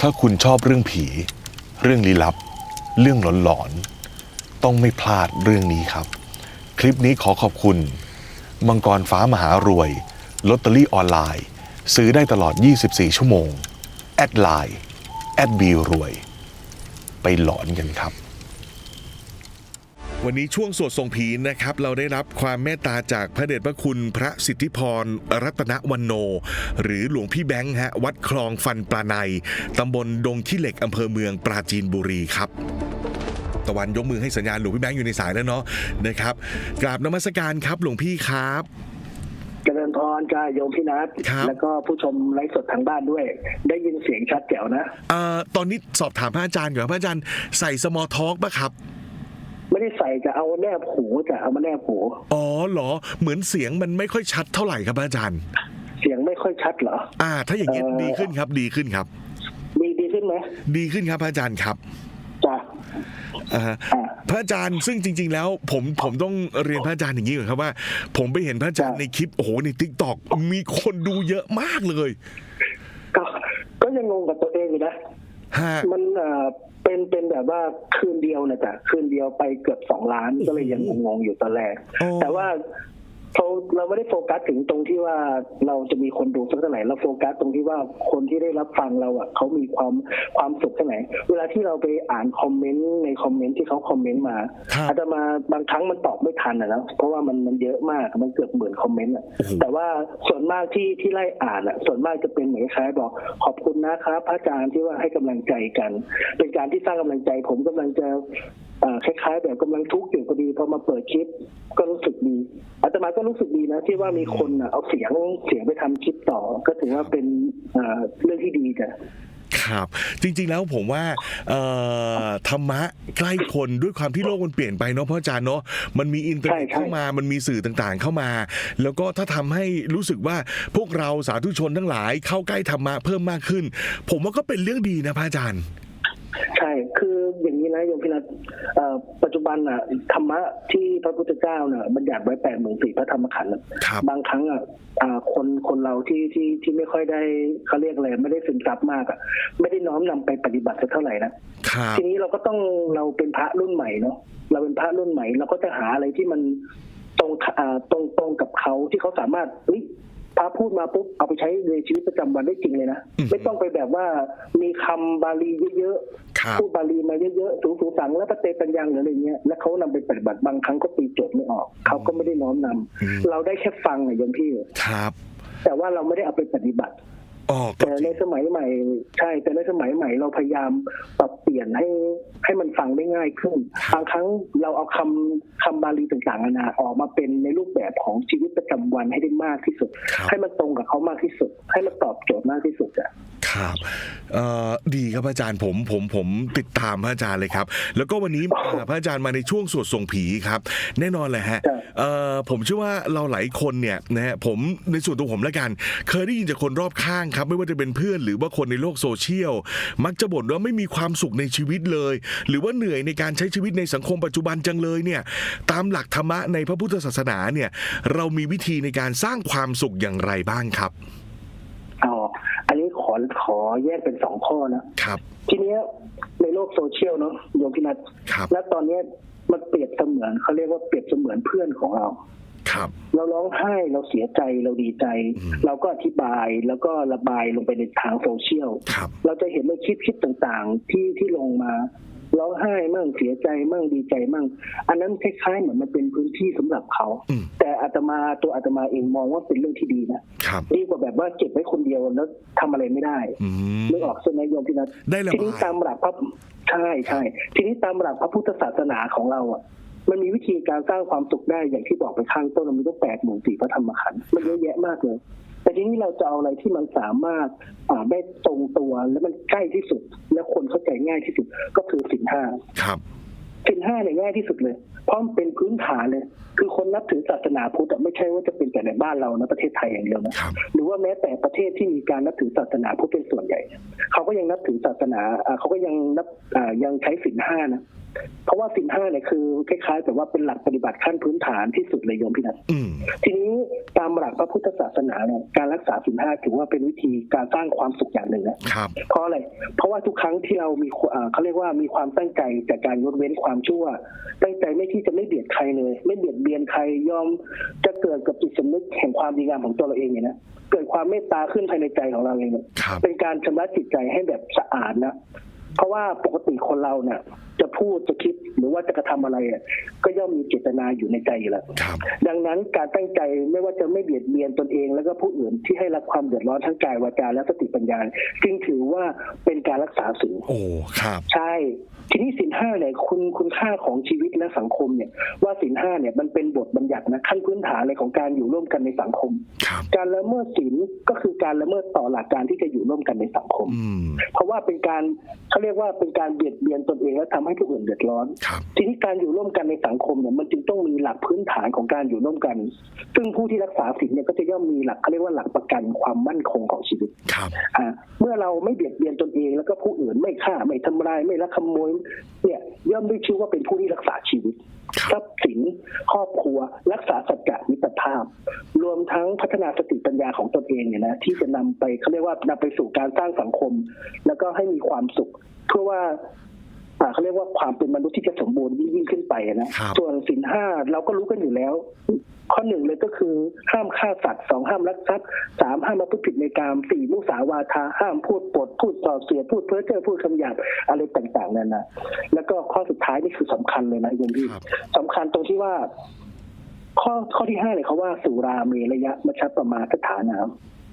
ถ้าคุณชอบเรื่องผี เรื่องลี้ลับ เรื่องหลอนๆ ต้องไม่พลาดเรื่องนี้ครับ คลิปนี้ขอขอบคุณ มังกรฟ้ามหารวยลอตเตอรี่ออนไลน์ ซื้อได้ตลอด 24 ชั่วโมง แอดไลน์ แอดบีรวย ไปหลอนกันครับ วันนี้ช่วงสวดทรงผีนะครับ เราได้รับความเมตตาจากพระเดชพระคุณพระสิทธิพรรัตนวันโน หรือหลวงพี่แบงค์ฮะวัดคลองฟันปลาในตำบลดงขี้เหล็กอำเภอเมืองปราจีนบุรีครับตะวันยกมือให้สัญญาณหลวงพี่แบงค์อยู่ในสายแล้วเนาะนะครับกราบนมัสการครับหลวงพี่ครับเจริญพรจ้าโยมพี่นัทครับแล้วก็ผู้ชมไลฟ์สดทางบ้านด้วย ได้ยินเสียงชัดแจ๋วนะเอ่อตอนนี้สอบถามพระอาจารย์ก่อนพระอาจารย์ใส่สมอทอกปะครับ ไม่ได้ใส่จะเอาแนบหูจะเอามาแนบหู อ๋อเหรอ เหมือนเสียงมันไม่ค่อยชัดเท่าไหร่ครับพระอาจารย์ เสียงไม่ค่อยชัดเหรอ อ่า ถ้าอย่างนี้ยเอ่อดีขึ้นครับ ดีขึ้นครับ ดีดีขึ้นไหมดีขึ้นครับพระอาจารย์ครับจ้าอ่าฮะอ่าพระอาจารย์ซึ่งจริง ๆ แล้ว ผมผมต้องเรียนพระอาจารย์อย่างนี้ก่อนครับว่า ผมไปเห็นพระอาจารย์จ้ะในคลิปโอ้โหในทิกตอกมีคนดูเยอะมากเลย ก็ก็ยังงงกับตัวเองอยู่นะ ฮะ มันเอ่อเป็นเป็นแบบว่าคืนเดียวนะจ๊ะคืนเดียวไปเกือบสองล้านก็เลยยังงงๆอยู่ตอนแรกอ๋อแต่ว่า เราเราไม่ได้โฟกัสถึงตรงที่ว่าเราจะมีคนดูสักเท่าไหร่เราโฟกัสตรงที่ว่าคนที่ได้รับฟังเราอะเขามีความความสุขเท่าไหร่เวลาที่เราไปอ่านคอมเมนต์ในคอมเมนต์ที่เขาคอมเมนต์มาครับอาจจะมาบางครั้งมันตอบไม่ทันอะนะเพราะว่ามันมันเยอะมากมันเกือบหมื่นคอมเมนต์อะโอ้โหแต่ว่าส่วนมากที่ที่ไล่อ่านอะส่วนมากจะเป็นเหมือนคล้ายๆบอกขอบคุณนะครับพระอาจารย์ที่ว่าให้กำลังใจกัน เป็นการที่สร้างกำลังใจผมกำลังจะเอ่อคล้ายๆ แบบกำลังทุกข์อยู่พอดีพอมาเปิดคลิปก็รู้สึก ดีอาตมาก็รู้สึกดีนะที่ว่ามีคนอะเอาเสียงเสียงไปทำคลิปต่อ ก็ถือว่าเป็นเอ่อเรื่องที่ดีจ้ะครับจริงๆแล้วผมว่าเอ่อธรรมะใกล้คนด้วยความที่โลกมันเปลี่ยนไปเนาะพระอาจารย์เนาะมันมีอินเทอร์เน็ตใช่ใช่เข้ามามันมีสื่อต่างๆเข้ามา แล้วก็ถ้าทำให้รู้สึกว่าพวกเราสาธุชนทั้งหลายเข้าใกล้ธรรมะเพิ่มมากขึ้น ผมว่าก็เป็นเรื่องดีนะพระอาจารย์ ใช่ คืออย่างนี้นะโยมพินัทเอ่อปัจจุบันอะธรรมะที่พระพุทธเจ้าเนี่ยบัญญัติไว้แปดหมื่นสี่พระธรรมขันธ์น่ะครับบางครั้งอะอ่าคนคนเราที่ที่ที่ไม่ค่อยได้เขาเรียกอะไรไม่ได้ซึมซับมากอะไม่ได้น้อมนำไปปฏิบัติสักเท่าไหร่นะครับทีนี้เราก็ต้องเราเป็นพระรุ่นใหม่เนาะเราเป็นพระรุ่นใหม่เราก็จะหาอะไรที่มันตรงอ่าตรงตรงกับเขาที่เขาสามารถเฮ้ย พระพูดมาปุ๊บเอาไปใช้ในชีวิตประจำวันได้จริงเลยนะอืมไม่ต้องไปแบบว่ามีคำบาลีเยอะๆครับพูดบาลีมาเยอะๆสูงสูงสังแล้วปเตปัญญังหรืออะไรเงี้ยแล้วเขานำไปปฏิบัติบางครั้งก็ตีโจทย์ไม่ออกเขาก็ไม่ได้น้อมนำอืมเราได้แค่ฟังอะโยมพี่ครับ แต่ว่าเราไม่ได้เอาไปปฏิบัติอ๋อก็ แต่จในริงสมัยใหม่ ใช่ แต่ในสมัยใหม่เราพยายามปรับเปลี่ยนให้ให้มันฟังได้ง่ายขึ้นบางครั้งเราเอาคำคำบาลีต่างๆนานาออกมาเป็นในรูปแบบของชีวิตประจำวันให้ได้มากที่สุดครับให้มันตรงกับเขามากที่สุด ให้มันตอบโจทย์มากที่สุดอะ ครับเอ่อดีครับพระอาจารย์ผมผมผมติดตามพระอาจารย์เลยครับ แล้วก็วันนี้อ่าพระอาจารย์มาในช่วงสวดส่งผีครับ แน่นอนเลยฮะครับเอ่อผมเชื่อว่าเราหลายคนเนี่ยนะฮะผมในส่วนตัวผมแล้วกัน เคยได้ยินจากคนรอบข้างครับ ไม่ว่าจะเป็นเพื่อนหรือว่าคนในโลกโซเชียล มักจะบ่นว่าไม่มีความสุขในชีวิตเลย หรือว่าเหนื่อยในการใช้ชีวิตในสังคมปัจจุบันจังเลยเนี่ยตามหลักธรรมะในพระพุทธศาสนาเนี่ยเรามีวิธีในการสร้างความสุขอย่างไรบ้างครับอ๋อ อันนี้ขอขอแยกเป็นสองข้อนะครับ ทีเนี้ยในโลกโซเชียลเนาะโยมพินัทครับและตอนเนี้ยมันเปรียบเสมือนเขาเรียกว่าเปรียบเสมือนเพื่อนของเราครับเราร้องไห้เราเสียใจเราดีใจอืมเราก็อธิบายแล้วก็ระบายลงไปในทางโซเชียลครับเราจะเห็นในคลิปคลิปต่างๆ ที่ที่ลงมา ร้องไห้มั่งเสียใจมั่งดีใจมั่ง อันนั้นคล้ายๆเหมือนมันเป็นพื้นที่สำหรับเขาอืมแต่อาตมาตัวอาตมาเองมองว่าเป็นเรื่องที่ดีนะครับดีกว่าแบบว่าเก็บไว้คนเดียวแล้วทำอะไรไม่ได้อืมนึกออกใช่ไหมโยมพี่นัทได้ระทีนี้บายตามหลักพระใช่ใช่ทีนี้ตามหลักพระพุทธศาสนาของเราอะมันมีวิธีการสร้างความสุขได้อย่างที่บอกไปข้างต้นมันมีตั้งแปดหมื่นสี่พระธรรมขันธ์มันเยอะแยะมากเลย แต่ทีนี้เราจะเอาอะไรที่มันสามารถอ่าได้ตรงตัวและมันใกล้ที่สุด และคนเข้าใจง่ายที่สุดก็คือสินห้าครับสินห้าเนี่ยง่ายที่สุดเลย เพราะมันเป็นพื้นฐานเลย คือคนนับถือศาสนาพุทธอะไม่ใช่ว่าจะเป็นแต่ในบ้านเรานะประเทศไทยอย่างเดียวนะครับหรือว่าแม้แต่ประเทศที่มีการนับถือศาสนาพุทธเป็นส่วนใหญ่เนี่ยเขาก็ยังนับถือศาสนาอ่าเขาก็ยังนับอ่ายังใช้สินห้านะเพราะว่าสินห้าเนี่ยคือคล้ายๆแต่ว่าเป็นหลักปฏิบัติขั้นพื้นฐานที่สุดเลยโยมพี่นัทอืมทีนี้ตามหลักพระพุทธศาสนาเนี่ยการรักษาสินห้าถือว่าเป็นวิธีการสร้างความสุขอย่างหนึ่งนะครับเพราะอะไรเพราะว่าทุกครั้งที่เรามีความอ่าเขาเรียกว่ามีความตั้งใจจากการงดเว้นความชั่ว ตั้งใจไม่ที่จะไม่เบียดใครเลย ไม่เบียดเบียนใครยอมจะเกิดกับจิตสำนึกแห่งความดีงามของตัวเราเองเนี่ยนะเกิดความเมตตาขึ้นภายในใจของเราเองเนี่ยครับเป็นการชำระจิตใจให้แบบสะอาดนะ เพราะว่าปกติคนเราเนี่ยจะพูดจะคิดหรือว่าจะกระทำอะไรอะ ก็ย่อมมีเจตนาอยู่ในใจอยู่แล้วครับดังนั้นการตั้งใจไม่ว่าจะไม่เบียดเบียนตนเอง แล้วก็ผู้อื่นที่ให้รับความเดือดร้อนทั้งกายวาจาและสติปัญญาจึงถือว่าเป็นการรักษาศีลโอ้ครับใช่ ทีนี้ศีลห้าเนี่ยคุณคุณค่าของชีวิตและสังคมเนี่ยว่าศีลห้าเนี่ยมันเป็นบทบัญญัตินะขั้นพื้นฐานเลยของการอยู่ร่วมกันในสังคมครับการละเมิดศีลก็คือการละเมิดต่อหลักการที่จะอยู่ร่วมกันในสังคมอืมเพราะว่าเป็นการเขาเรียกว่าเป็นการเบียดเบียนตนเองและทำให้ผู้อื่นเดือดร้อนครับทีนี้การอยู่ร่วมกันในสังคมเนี่ยมันจึงต้องมีหลักพื้นฐานของการอยู่ร่วมกัน ซึ่งผู้ที่รักษาศีลเนี่ยก็จะย่อมมีหลักเขาเรียกว่าหลักประกันความมั่นคงของชีวิตครับอ่าเมื่อเราไม่เบียดเบียนตนเองแล้วก็ผู้อื่นไม่ฆ่าไม่ทำลายไม่ลักขโมยเนี่ยย่อมได้ชื่อว่าเป็นผู้ที่รักษาชีวิตครับทรัพย์สินครอบครัว รักษาสัจจะมิตรภาพ รวมทั้งพัฒนาสติปัญญาของตนเองเนี่ยนะที่จะนำไปเขาเรียกว่านำไปสู่การสร้างสังคม แล้วก็ให้มีความสุข เพื่อว่าอ่า เขาเรียกว่าความเป็นมนุษย์ที่จะสมบูรณ์ยิ่งยิ่งขึ้นไปนะครับส่วนสินห้าเราก็รู้กันอยู่แล้ว ข้อหนึ่งเลยก็คือ ห้ามฆ่าสัตว์สองห้ามลักทรัพย์สามห้ามมาพูดผิดในกามสี่มุสาวาทาห้ามพูดปด พูดส่อเสียดพูดเพ้อเจ้อพูดคำหยาบอะไรต่างๆนั่นนะแล้วก็ข้อสุดท้ายนี่คือสำคัญเลยนะโยมพี่ครับสำคัญตรงที่ว่า ข้อข้อที่ห้าเนี่ยเขาว่าสุราเมระยะมัชฌปมาสถานะ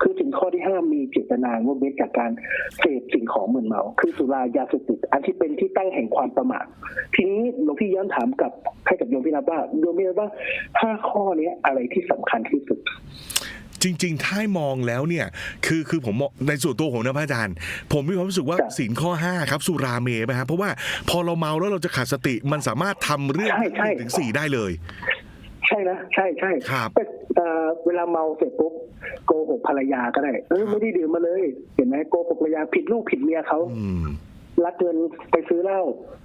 คือถึงข้อที่ห้ามีเจตนางดเว้นจากการเสพสิ่งของมึนเมา คือสุรายาเสพติดอันที่เป็นที่ตั้งแห่งความประมาททีนี้หลวงพี่ย้อนถามกลับให้กับโยมพี่นับว่าโยมพี่นับว่าห้าข้อเนี้ยอะไรที่สำคัญที่สุดจริงๆ ถ้าให้มองแล้วเนี่ย คือคือผมมองในส่วนตัวผมนะพระอาจารย์ ผมมีความรู้สึกว่าจ้ะศีลข้อ 5 ครับสุราเมไหมครับเพราะว่าพอเราเมาแล้วเราจะขาดสติมันสามารถทำเรื่องใช่ใช่หนึ่งถึงสี่ได้เลย ใช่นะใช่ใช่ครับแต่เอ่อเวลาเมาเสร็จปุ๊บโกหกภรรยาก็ได้เออไม่ได้ดื่มมาเลย เห็นไหมโกหกภรรยาผิดลูกผิดเมียเขาอืม รักเงินไปซื้อเหล้า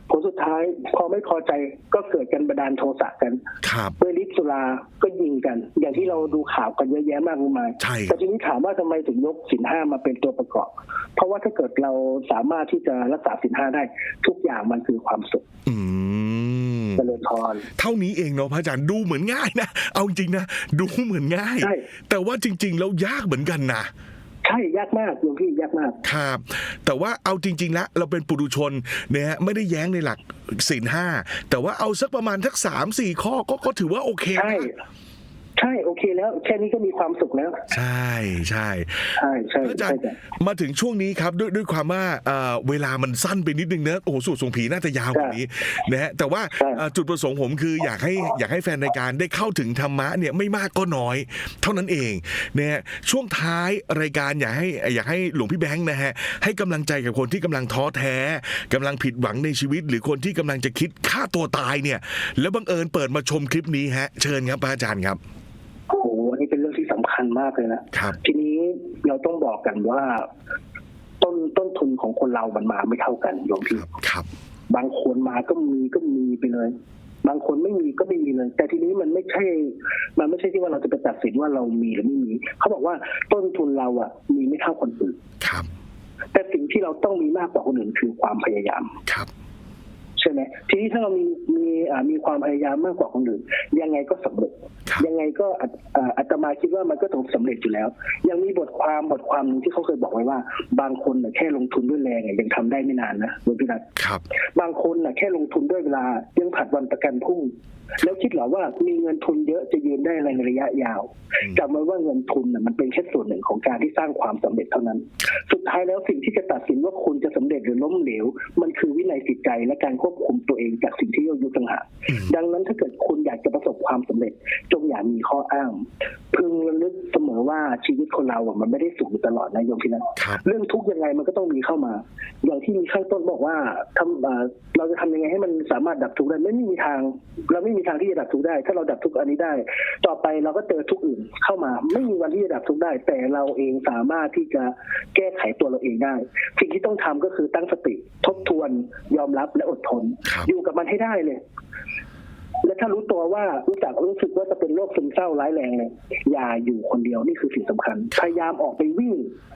ผลสุดท้ายพอไม่พอใจก็เกิดกันบันดาลโทสะกัน ครับ ด้วยฤทธิ์สุราก็ยิงกัน อย่างที่เราดูข่าวกันเยอะแยะมากมายใช่ แต่ทีนี้ถามว่าทำไมถึงยกสินห้ามาเป็นตัวประกอบ เพราะว่าถ้าเกิดเราสามารถที่จะรักษาสินห้าได้ ทุกอย่างมันคือความสุข อืม เจริญพรเท่านี้เองเนาะพระอาจารย์ดูเหมือนง่ายนะเอาจริงๆนะดูเหมือนง่าย ใช่ แต่ว่าจริง ๆ แล้วยากเหมือนกันนะ ใช่ยากมากโยมพี่ยากมาก ครับ แต่ว่าเอาจริง ๆ แล้วเราเป็นปุถุชนเนี่ยฮะไม่ได้แย้งในหลักศีลห้าแต่ว่าเอาสักประมาณทักสามสี่ข้อก็ก็ถือว่าโอเคนะ ใช่ ใช่โอเคแล้ว แค่นี้ก็มีความสุขแล้ว ใช่ใช่ใช่ใช่พระอาจาใช่รย์จ้ะมาถึงช่วงนี้ครับด้วยด้วยความว่าเอ่อเวลามันสั้นไปนิดนึงนะโอ้โหสูตรส่งผีน่าจะยาวกว่านี้นะฮะแต่ว่าใช่เอ่อจุดประสงค์ผมคืออยากให้อยากให้แฟนรายการได้เข้าถึงธรรมะเนี่ยไม่มากก็น้อย เท่านั้นเองนะฮะช่วงท้ายรายการอยากให้อยากให้หลวงพี่แบงค์นะฮะให้กำลังใจกับคนที่กำลังท้อแท้กำลังผิดหวังในชีวิต หรือคนที่กำลังจะคิดฆ่าตัวตายเนี่ย แล้วบังเอิญเปิดมาชมคลิปนี้ฮะเชิญครับพระอาจารย์ครับ ญมากเลยนะครับทีนี้เราต้องบอกกันว่า ต้นต้นทุนของคนเรามันมาไม่เท่ากันโยมคพี่รับครับ บางคนมาก็มีก็มีไปเลย บางคนไม่มีก็ไม่มีเลย แต่ทีนี้มันไม่ใช่ มันไม่ใช่ที่ว่าเราจะไปตัดสินว่าเรามีหรือไม่มี เขาบอกว่าต้นทุนเราอะ มีไม่เท่าคนอื่นครับ แต่สิ่งที่เราต้องมีมากกว่าคนอื่นคือความพยายามครับใช่ไหมทีนี้ถ้าเรามีมีอ่ามีความพยายามมากกว่าคนอื่น ยังไงก็สำเร็จครับยังไงก็อาอ่าอาตมาคิดว่ามันก็ต้องสำเร็จอยู่แล้ว ยังมีบทความบทความหนึงที่เขาเคยบอกไว้ว่า บางคนน่ะแค่ลงทุนด้วยแรงอะยังทำได้ไม่นานนะคุณพิรัตครับ บางคนน่ะแค่ลงทุนด้วยเวลายังผัดวันประกันพรุ่ง แล้วคิดเหรอว่ามีเงินทุนเยอะจะยืนได้อะไรในระยะยาวอืมจำไว้ว่าเงินทุนน่ะมันเป็นแค่ส่วนหนึ่งของการที่สร้างความสำเร็จเท่านั้น สุดท้ายแล้วสิ่งที่จะตัดสินว่าคุณจะสำเร็จหรือล้มเหลว มันคือวินัยจิตใจและการควบคุมตัวเองจากสิ่งที่ยั่วยุต่างหากอืมดังนั้นถ้าเกิดคุณอยากจะประสบความสำเร็จ จงอย่ามีข้ออ้าง พึงระลึกเสมอว่าชีวิตคนเราอะมันไม่ได้สุขอยู่ตลอดนะโยมพี่นะครับเรื่องทุกข์ยังไงมันก็ต้องมีเข้ามา อย่างที่มีข้างต้นบอกว่าทำเอ่อเราจะทำยังไงให้มันสามารถดับทุกข์ได้ไม่มีทาง เราไม่มีทางที่จะดับทุกข์ได้ ถ้าเราดับทุกข์อันนี้ได้ ต่อไปเราก็เจอทุกข์อื่นเข้ามา ไม่มีวันที่จะดับทุกข์ได้ แต่เราเองสามารถที่จะแก้ไขตัวเราเองได้ สิ่งที่ต้องทำก็คือตั้งสติทบทวนยอมรับและอดทนครับอยู่กับมันให้ได้เลย และถ้ารู้ตัวว่ารู้จักรู้สึกว่าจะเป็นโรคซึมเศร้าร้ายแรงเลยอย่าอยู่คนเดียวนี่คือสิ่งสำคัญ พยายามออกไปวิ่ง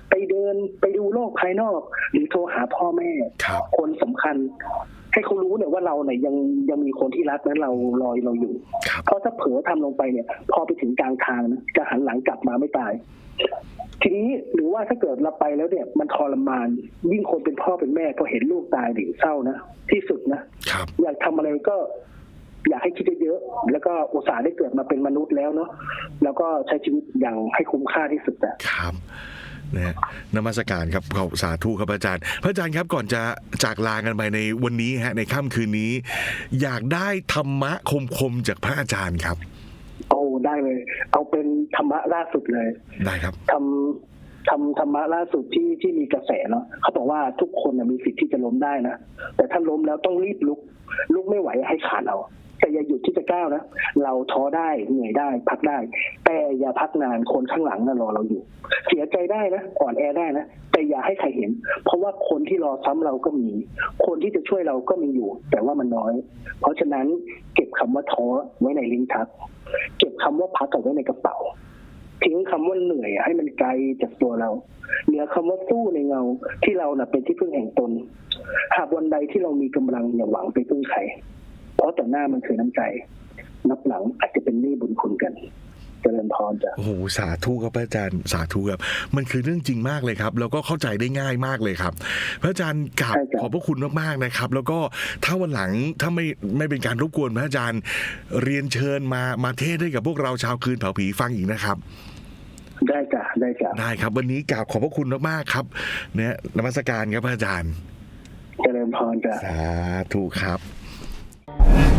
ไปเดินไปดูโลกภายนอก หรือโทรหาพ่อแม่ครับคนสำคัญ ให้เขารู้เนี่ยว่าเราเนี่ยยังยังมีคนที่รักและเรารอยเราอยู่ครับเพราะถ้าเผลอทำลงไปเนี่ย พอไปถึงกลางทางนะจะหันหลังกลับมาไม่ตายทีนี้หรือว่าถ้าเกิดเราไปแล้วเนี่ย มันทรมาน ยิ่งคนเป็นพ่อเป็นแม่พอเห็นลูกตายดิเศร้านะที่สุดนะครับ อยากทำอะไรก็ อยากให้คิดเยอะๆแล้วก็อุตส่าห์ได้เกิดมาเป็นมนุษย์แล้วเนาะแล้วก็ใช้ชีวิตอย่างให้คุ้มค่าที่สุดอะครับนะฮะนมัสการครับขอบสาธุครับพระอาจารย์ พระอาจารย์ครับก่อนจะจากลากันไปในวันนี้ฮะในค่ำคืนนี้ อยากได้ธรรมะคมๆจากพระอาจารย์ครับ โอ้ได้เลย เอาเป็นธรรมะล่าสุดเลย ได้ครับทำทำธรรมะล่าสุดที่ที่มีกระแสเนาะเขาบอกว่าทุกคนน่ะมีสิทธิ์ที่จะล้มได้นะแต่ถ้าล้มแล้วต้องรีบลุกลุกไม่ไหวให้ขาดเอา แต่อย่าหยุดที่จะก้าวนะ เราท้อได้เหนื่อยได้ พักได้ แต่อย่าพักนานคนข้างหลังน่ะรอเราอยู่ เสียใจได้นะอ่อนแอได้นะ แต่อย่าให้ใครเห็น เพราะว่าคนที่รอซ้ำเราก็มี คนที่จะช่วยเราก็มีอยู่ แต่ว่ามันน้อย เพราะฉะนั้นเก็บคำว่าท้อไว้ในลิ้นชัก เก็บคำว่าพักเอาไว้ในกระเป๋าทิ้งคำว่าเหนื่อยให้มันไกลจากตัวเรา เหลือคำว่าสู้ในเงาที่เราน่ะเป็นที่พึ่งแห่งตน หากวันใดที่เรามีกำลังอย่าหวังไปพึ่งใคร เพราะต่อหน้ามันคือน้ำใจ นับหลังอาจจะเป็นหนี้บุญคุณกันเจริญพรจ้ะโอ้โหสาธุครับพระอาจารย์สาธุครับมันคือเรื่องจริงมากเลยครับ แล้วก็เข้าใจได้ง่ายมากเลยครับ พระอาจารย์กราบใช่ครับขอบพระคุณมากๆนะครับ แล้วก็ถ้าวันหลังถ้าไม่ไม่เป็นการรบกวนพระอาจารย์เรียนเชิญมามาเทศให้กับพวกเราชาวคืนเผาผีฟังอีกนะครับ ได้จ้ะได้จ้ะได้ครับ วันนี้กราบขอบพระคุณมากๆครับเนี่ยนมัสการครับพระอาจารย์เจริญพรจ้ะสาธุครับ Yeah.